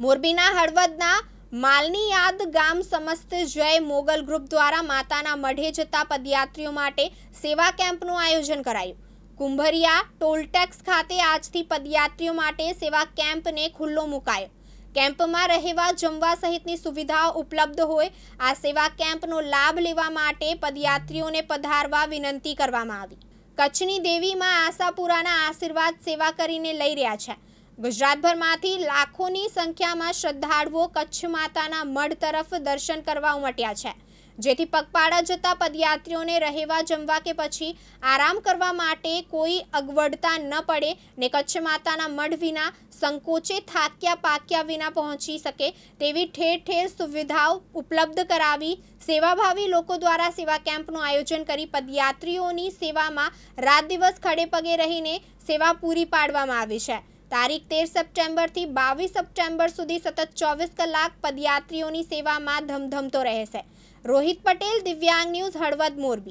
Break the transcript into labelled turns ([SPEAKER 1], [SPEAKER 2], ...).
[SPEAKER 1] મોરબીના હળવદના માલની યાદ ગામ સમસ્ત જય મોગલ ગ્રુપ દ્વારા માતાના મઢે જતા પદયાત્રીઓ માટે સેવા કેમ્પનું આયોજન કરાયું. કુંભરિયા ટોલટેક્સ ખાતે આજથી પદયાત્રીઓ માટે સેવા કેમ્પને ખુલ્લો મુકાયો. કેમ્પમાં રહેવા, જમવા સહિતની સુવિધાઓ ઉપલબ્ધ હોય, આ સેવા કેમ્પનો લાભ લેવા માટે પદયાત્રીઓને પધારવા વિનંતી કરવામાં આવી. કચ્છની દેવીમાં આશાપુરાના આશીર્વાદ સેવા કરીને લઈ રહ્યા છે. ગુજરાતભરમાંથી લાખોની સંખ્યામાં શ્રદ્ધાળુઓ કચ્છ માતાના મઢ તરફ દર્શન કરવા ઉમટ્યા છે. જેથી પગપાળા જતા પદયાત્રીઓને રહેવા જમવા કે પછી આરામ કરવા માટે કોઈ અગવડતા ન પડે ને કચ્છ માતાના મઢ વિના સંકોચે થાક્યા પાક્યા વિના પહોંચી શકે તેવી ઠેર ઠેર સુવિધાઓ ઉપલબ્ધ કરાવી સેવાભાવી લોકો દ્વારા સેવા કેમ્પનું આયોજન કરી પદયાત્રીઓની સેવામાં રાત દિવસ ખડે પગે રહીને સેવા પૂરી પાડવામાં આવી છે. તારીખ તેર સપ્ટેમ્બરથી બાવીસ સપ્ટેમ્બર સુધી સતત ચોવીસ કલાક પદયાત્રીઓની સેવામાં ધમધમતો રહેશે. રોહિત પટેલ, દિવ્યાંગ ન્યૂઝ, હળવદ મોરબી.